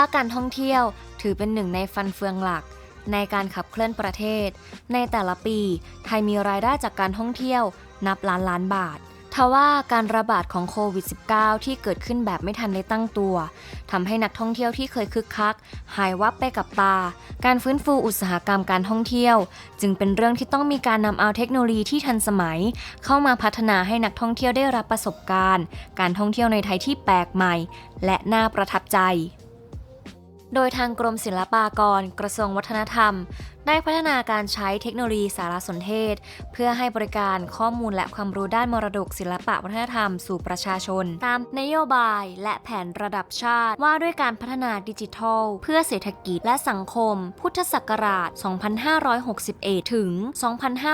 าคการท่องเที่ยวถือเป็นหนึ่งในฟันเฟืองหลัก ในการขับเคลื่อนประเทศ ในแต่ละปี ไทยมีรายได้จากการท่องเที่ยวนับล้านล้านบาททว่าการระบาดของโควิด -19 ที่เกิดขึ้นแบบไม่ทันได้ตั้งตัวทำให้นักท่องเที่ยวที่เคยคึกคัก หายวับไปกับตา การฟื้นฟูอุตสาหกรรมการท่องเที่ยว จึงเป็นเรื่องที่ต้องมีการนำเอาเทคโนโลยีที่ทันสมัย เข้ามาพัฒนาให้นักท่องเที่ยวได้รับประสบการณ์ การท่องเที่ยวในไทยที่แปลกใหม่ และน่าประทับใจ โดยทางกรมศิลปากรกระทรวงวัฒนธรรมได้พัฒนาการใช้เทคโนโลยีสารสนเทศ เพื่อให้บริการข้อมูลและความรู้ด้านมรดกศิลปะวัฒนธรรมสู่ประชาชน ตามนโยบายและแผนระดับชาติ ว่าด้วยการพัฒนาดิจิทัล เพื่อเศรษฐกิจและสังคม พุทธศักราช 2561 ถึง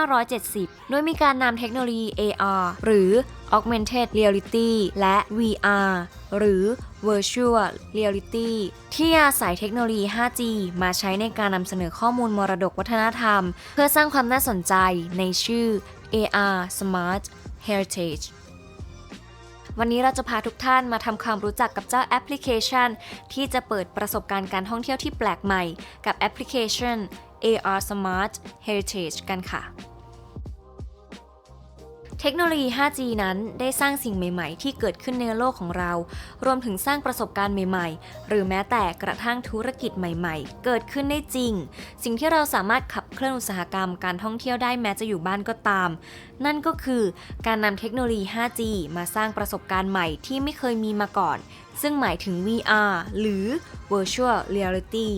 2570 โดยมีการนำเทคโนโลยี AR หรือ Augmented Reality และ VR หรือ Virtual Reality ที่อาศัยเทคโนโลยี 5G มาใช้ในการนำเสนอข้อมูลมรดกวัฒนธรรม เพื่อสร้างความน่าสนใจในชื่อ AR Smart Heritage วันนี้เราจะพาทุกท่านมาทำความรู้จักกับเจ้าแอปพลิเคชัน ที่จะเปิดประสบการณ์การท่องเที่ยวที่แปลกใหม่ กับแอปพลิเคชัน AR Smart Heritage กันค่ะ ทคโนโลยี 5G นั้นได้สร้างสิ่งใหม่ ๆ ที่เกิดขึ้นในโลกของเรา รวมถึงสร้างประสบการณ์ใหม่ ๆ หรือแม้แต่กระทั่งธุรกิจใหม่ ๆ เกิดขึ้นได้จริง สิ่งที่เราสามารถขับเคลื่อนอุตสาหกรรมการท่องเที่ยวได้แม้จะอยู่บ้านก็ตาม นั่นก็คือการนำเทคโนโลยี 5G มาสร้างประสบการณ์ใหม่ที่ไม่เคยมีมาก่อน ซึ่งหมายถึง VR หรือ Virtual Reality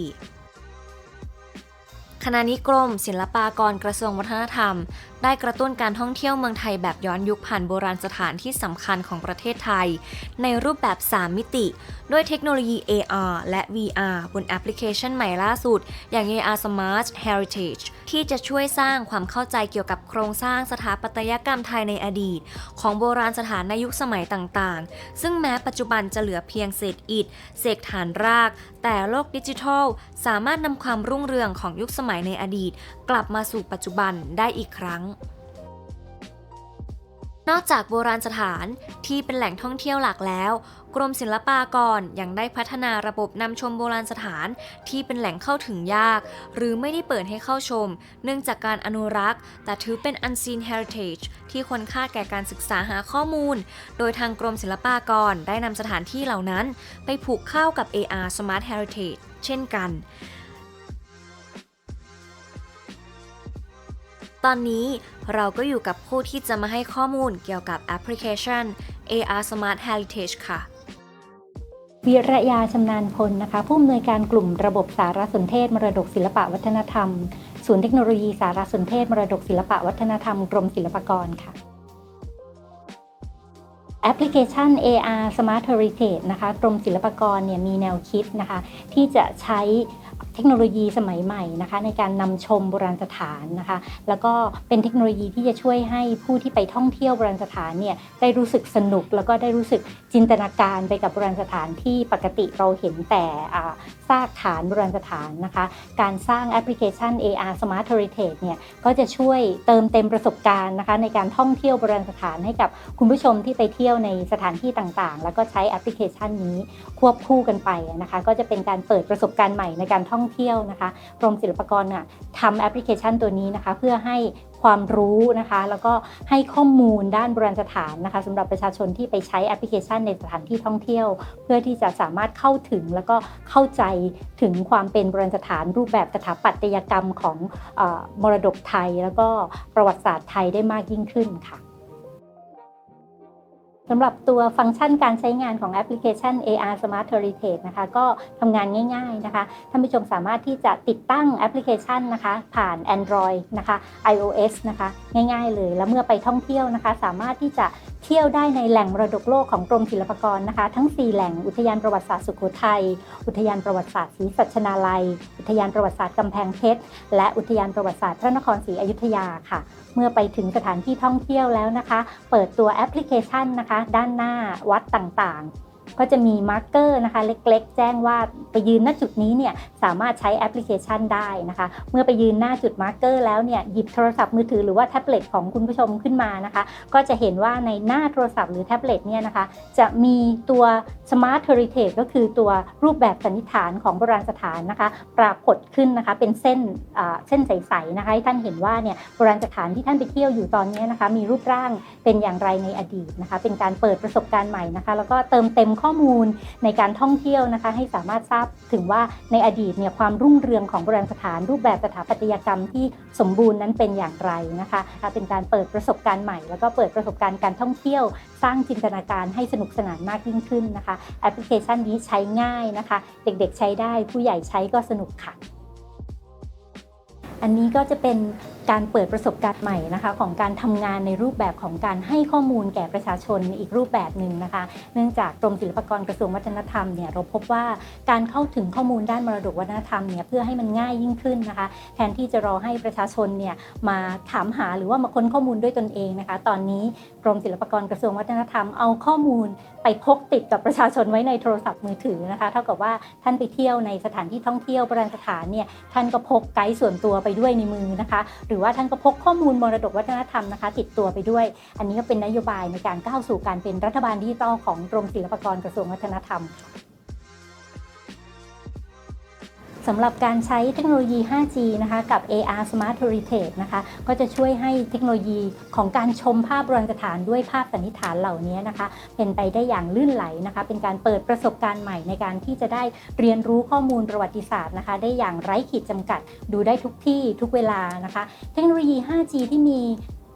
ขณะนี้กรมศิลปากรกระทรวงวัฒนธรรม ได้กระตุ้นการท่องเที่ยวเมืองไทยแบบย้อนยุคผ่านโบราณสถานที่สำคัญของประเทศไทย ในรูปแบบ 3 มิติ ด้วยเทคโนโลยี AR และ VR บนแอปพลิเคชันใหม่ล่าสุด อย่าง AR Smart Heritage ที่จะช่วยสร้างความเข้าใจเกี่ยวกับโครงสร้างสถาปัตยกรรมไทยในอดีต ของโบราณสถานในยุคสมัยต่างๆ ซึ่งแม้ปัจจุบันจะเหลือเพียงเศษอิฐเศษฐานราก แต่โลกดิจิทัล สามารถนำความรุ่งเรืองของยุคสมัยในอดีต กลับมาสู่ปัจจุบันได้อีกครั้งนอกจากโบราณสถานที่เป็นแหล่งท่องเที่ยวหลักแล้ว กรมศิลปากรยังได้พัฒนาระบบนำชมโบราณสถานที่เป็นแหล่งเข้าถึงยาก หรือไม่ได้เปิดให้เข้าชม เนื่องจากการอนุรักษ์ แต่ถือเป็น unseen heritage ที่ควรค่าแก่การศึกษาหาข้อมูล โดยทางกรมศิลปากรได้นำสถานที่เหล่านั้น ไปผูกเข้ากับ AR Smart Heritage เช่นกัน ตอนนี้เราก็อยู่กับผู้ที่จะมาให้ข้อมูลเกี่ยวกับแอปพลิเคชัน AR Smart Heritage ค่ะวิระยาชำนาญพลนะคะ ผู้อำนวยการกลุ่มระบบสารสนเทศมรดกศิลปะวัฒนธรรม ศูนย์เทคโนโลยีสารสนเทศมรดกศิลปะวัฒนธรรมกรมศิลปากรค่ะแอปพลิเคชัน AR Smart Heritage นะคะกรมศิลปากรเนี่ยมีแนวคิดนะคะที่จะใช้ ทคโนโลยีสมัยใหม่นะคะในการนำชมโบราณสถานนะคะ แล้วก็เป็นเทคโนโลยีที่จะช่วยให้ผู้ที่ไปท่องเที่ยวโบราณสถานเนี่ยได้รู้สึกสนุก แล้วก็ได้รู้สึกจินตนาการไปกับโบราณสถานที่ปกติเราเห็นแต่ซากฐานโบราณสถานนะคะ การสร้างแอปพลิเคชัน AR Smart Heritage เนี่ยก็จะช่วยเติมเต็มประสบการณ์นะคะในการท่องเที่ยวโบราณสถานให้กับคุณผู้ชมที่ไปเที่ยวในสถานที่ต่างๆ แล้วก็ใช้แอปพลิเคชันนี้ควบคู่กันไปนะคะ ก็จะเป็นการเปิดประสบการณ์ใหม่ในการท่องเที่ยวนะคะกรมศิลปากรน่ะทำแอปพลิเคชันตัวนี้นะคะ เพื่อให้ความรู้นะคะ แล้วก็ให้ข้อมูลด้านโบราณสถานนะคะสำหรับประชาชนที่ไปใช้แอปพลิเคชันในสถานที่ท่องเที่ยว เพื่อที่จะสามารถเข้าถึงแล้วก็เข้าใจถึงความเป็นโบราณสถานรูปแบบสถาปัตยกรรมของอมรดกไทย แล้วก็ประวัติศาสตร์ไทยได้มากยิ่งขึ้นค่ะ สำหรับตัวฟังก์ชันการใช้งานของแอปพลิเคชัน AR Smart Heritage นะคะก็ทำงานง่ายๆนะคะท่านผู้ชมสามารถที่จะติดตั้งแอปพลิเคชันนะคะ ผ่าน Android นะคะ iOS นะคะง่ายๆเลย แล้วเมื่อไปท่องเที่ยวนะคะ สามารถที่จะเที่ยวได้ในแหล่งมรดกโลกของกรมศิลปากรนะคะ ทั้ง 4 แหล่งอุทยานประวัติศาสตร์สุโขทัย อุทยานประวัติศาสตร์ศรีสัชนาลัย อุทยานประวัติศาสตร์กำแพงเพชร และอุทยานประวัติศาสตร์พระนครศรีอยุธยาค่ะ เมื่อไปถึงสถานที่ท่องเที่ยวแล้วนะคะ เปิดตัวแอปพลิเคชันนะคะด้านหน้าวัดต่าง ก็จะมีมาร์กเกอร์นะคะเล็กๆ แจ้งว่าไปยืนณจุดนี้เนี่ยสามารถใช้แอปพลิเคชันได้นะคะ เมื่อไปยืนหน้าจุดมาร์กเกอร์แล้วเนี่ยหยิบโทรศัพท์มือถือหรือว่าแท็บเล็ตของคุณผู้ชมขึ้นมานะคะ ก็จะเห็นว่าในหน้าโทรศัพท์หรือแท็บเล็ตเนี่ยนะคะ จะมีตัว Smart Heritage ก็คือตัวรูปแบบสันนิษฐานของโบราณสถานนะคะ ปรากฏขึ้นนะคะเป็นเส้นเส้นใสๆนะคะให้ท่านเห็นว่าเนี่ยโบราณสถานที่ท่านไปเที่ยวอยู่ตอนนี้นะคะ มีรูปร่างเป็นอย่างไรในอดีตนะคะ เป็นการเปิดประสบการณ์ใหม่นะคะ แล้วก็เติมเต็มข้อมูลในการท่องเที่ยวนะคะ ให้สามารถทราบถึงว่าในอดีตเนี่ยความรุ่งเรืองของโบราณสถานรูปแบบสถาปัตยกรรมที่สมบูรณ์นั้นเป็นอย่างไรนะคะเป็นการเปิดประสบการณ์ใหม่ แล้วก็เปิดประสบการณ์การท่องเที่ยว สร้างจินตนาการให้สนุกสนานมากยิ่งขึ้นนะคะ แอปพลิเคชันนี้ใช้ง่ายนะคะ เด็กๆใช้ได้ผู้ใหญ่ใช้ก็สนุกค่ะอันนี้ก็จะเป็น การเปิดประสบการณ์ใหม่นะคะของการทำงานในรูปแบบของการให้ข้อมูลแก่ประชาชนอีกรูปแบบหนึ่งนะคะ เนื่องจากกรมศิลปากรกระทรวงวัฒนธรรมเนี่ยเราพบว่าการเข้าถึงข้อมูลด้านมรดกวัฒนธรรมเนี่ยเพื่อให้มันง่ายยิ่งขึ้นนะคะ แทนที่จะรอให้ประชาชนเนี่ยมาถามหาหรือว่ามาค้นข้อมูลด้วยตนเองนะคะ ตอนนี้กรมศิลปากรกระทรวงวัฒนธรรมเอาข้อมูลไปพกติดกับประชาชนไว้ในโทรศัพท์มือถือนะคะเท่ากับว่าท่านไปเที่ยวในสถานที่ท่องเที่ยวโบราณสถานเนี่ยท่านก็พกไกด์ส่วนตัวไปด้วยในมือนะคะหรือือว่าท่านก็พกข้อมูลมรดกวัฒนธรรมนะคะติดตัวไปด้วย อันนี้ก็เป็นนโยบายในการก้าวสู่การเป็นรัฐบาลดิจิทัลของกรมศิลปากรกระทรวงวัฒนธรรม สำหรับการใช้เทคโนโลยี 5G นะคะกับ AR Smart Heritage นะคะก็จะช่วยให้เทคโนโลยีของการชมภาพโบราณสถานด้วยภาพสันนิษฐานเหล่านี้นะคะ เป็นไปได้อย่างลื่นไหลนะคะ เป็นการเปิดประสบการณ์ใหม่ในการที่จะได้เรียนรู้ข้อมูลประวัติศาสตร์นะคะ ได้อย่างไร้ขีดจำกัดดูได้ทุกที่ทุกเวลานะคะ เทคโนโลยี 5G ที่มี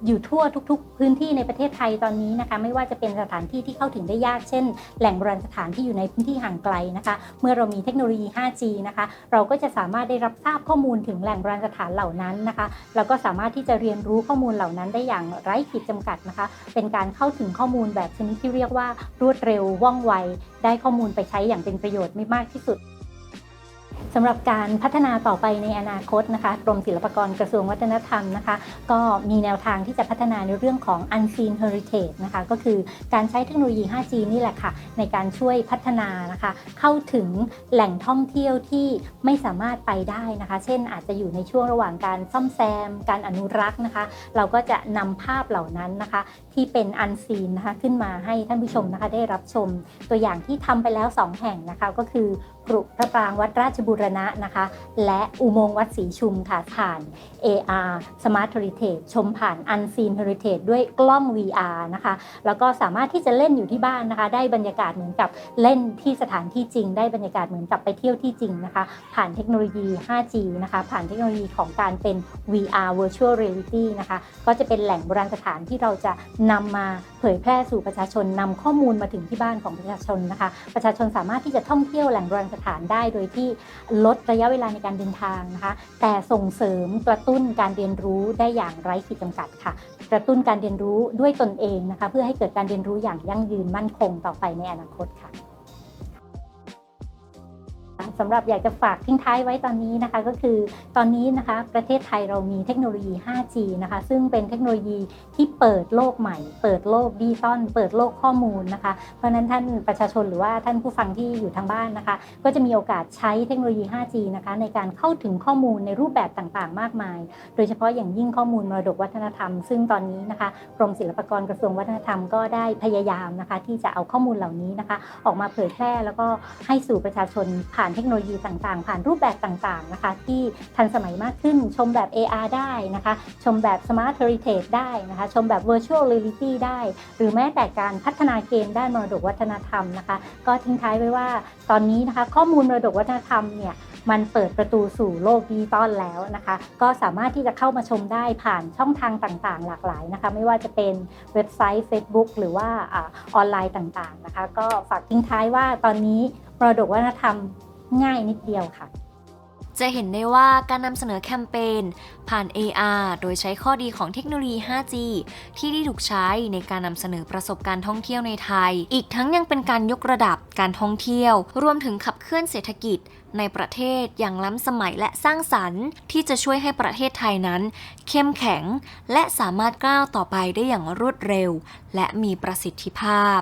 อยู่ทั่วทุก ๆ พื้นที่ในประเทศไทยตอนนี้นะคะ ไม่ว่าจะเป็นสถานที่ที่เข้าถึงได้ยากเช่น แหล่งโบราณสถานที่อยู่ในพื้นที่ห่างไกลนะคะ เมื่อเรามีเทคโนโลยี 5G นะคะ เราก็จะสามารถได้รับทราบข้อมูลถึงแหล่งโบราณสถานเหล่านั้นนะคะแล้วก็สามารถที่จะเรียนรู้ข้อมูลเหล่านั้นได้อย่างไร้ขีดจำกัดนะคะ เป็นการเข้าถึงข้อมูลแบบชนิดที่เรียกว่ารวดเร็วว่องไว ได้ข้อมูลไปใช้อย่างเป็นประโยชน์ไม่มากที่สุด สำหรับการพัฒนาต่อไปในอนาคตนะคะกรมศิลปากรกระทรวงวัฒนธรรมนะคะ ก็มีแนวทางที่จะพัฒนาในเรื่องของ unseen heritage นะคะก็คือการใช้เทคโนโลยี 5G นี่แหละค่ะ ในการช่วยพัฒนานะคะ เข้าถึงแหล่งท่องเที่ยวที่ไม่สามารถไปได้นะคะ เช่นอาจจะอยู่ในช่วงระหว่างการซ่อมแซม การอนุรักษ์นะคะ เราก็จะนำภาพเหล่านั้นนะคะ ที่เป็น unseen นะคะขึ้นมาให้ท่านผู้ชมนะคะได้รับชม ตัวอย่างที่ทำไปแล้ว 2 แห่งนะคะก็คือกรุพระปรางวัดราชบูรณะนะคะ และอุโมงค์วัดศรีชุมค่ะผ่าน AR Smart Heritage ชมผ่าน Unseen Heritage ด้วยกล้อง VR นะคะ แล้วก็สามารถที่จะเล่นอยู่ที่บ้านนะคะ ได้บรรยากาศเหมือนกับเล่นที่สถานที่จริง ได้บรรยากาศเหมือนกับไปเที่ยวที่จริงนะคะ ผ่านเทคโนโลยี 5G นะคะ ผ่านเทคโนโลยีของการเป็น VR Virtual Reality นะคะ ก็จะเป็นแหล่งโบราณสถานที่เราจะนำมาเผยแพร่สู่ประชาชนนำข้อมูลมาถึงที่บ้านของประชาชนนะคะ ประชาชนสามารถที่จะท่องเที่ยวแหล่งโบราณสถานได้โดยที่ลดระยะเวลาในการเดินทางนะคะ แต่ส่งเสริมกระตุ้นการเรียนรู้ได้อย่างไร้ขีดจำกัดค่ะ กระตุ้นการเรียนรู้ด้วยตนเองนะคะ เพื่อให้เกิดการเรียนรู้อย่างยั่งยืนมั่นคงต่อไปในอนาคตค่ะ สำหรับอยากจะฝากทิ้งท้ายไว้ตอนนี้นะคะ ก็คือตอนนี้นะคะประเทศไทยเรามีเทคโนโลยี 5G นะคะ ซึ่งเป็นเทคโนโลยีที่เปิดโลกใหม่ เปิดโลกดิจิตอลเปิดโลกข้อมูลนะคะ เพราะนั้นท่านประชาชนหรือว่าท่านผู้ฟังที่อยู่ทางบ้านนะคะ ก็จะมีโอกาสใช้เทคโนโลยี 5G นะคะในการเข้าถึงข้อมูลในรูปแบบต่างๆ มากมาย โดยเฉพาะอย่างยิ่งข้อมูลมรดกวัฒนธรรม ซึ่งตอนนี้นะคะกรมศิลปากรกระทรวงวัฒนธรรมก็ได้พยายามนะคะ ที่จะเอาข้อมูลเหล่านี้นะคะ ออกมาเผยแพร่แล้วก็ให้สู่ประชาชนผ่านเทคโนโลยีต่างๆ ผ่านรูปแบบต่างๆนะคะ ที่ทันสมัยมากขึ้นชมแบบ AR ได้นะคะ ชมแบบ Smart Heritage ได้นะคะ ชมแบบ Virtual Reality ได้ หรือแม้แต่การพัฒนาเกมด้านมรดกวัฒนธรรมนะคะ ก็ทิ้งท้ายไว้ว่าตอนนี้นะคะข้อมูลมรดกวัฒนธรรมเนี่ยมันเปิดประตูสู่โลกดิจิตอลแล้วนะคะ ก็สามารถที่จะเข้ามาชมได้ผ่านช่องทางต่างๆ หลากหลายนะคะ ไม่ว่าจะเป็นเว็บไซต์ Facebook หรือว่าอาออนไลน์ต่างๆนะคะ ก็ฝากทิ้งท้ายว่าตอนนี้มรดกวัฒนธรรม ง่ายนิดเดียวค่ะ จะเห็นได้ว่าการนำเสนอแคมเปญผ่าน AR โดยใช้ข้อดีของเทคโนโลยี 5G ที่ได้ถูกใช้ในการนำเสนอประสบการณ์ท่องเที่ยวในไทย อีกทั้งยังเป็นการยกระดับการท่องเที่ยว รวมถึงขับเคลื่อนเศรษฐกิจในประเทศอย่างล้ำสมัยและสร้างสรรค์ ที่จะช่วยให้ประเทศไทยนั้น เข้มแข็ง และสามารถก้าวต่อไปได้อย่างรวดเร็ว และมีประสิทธิภาพ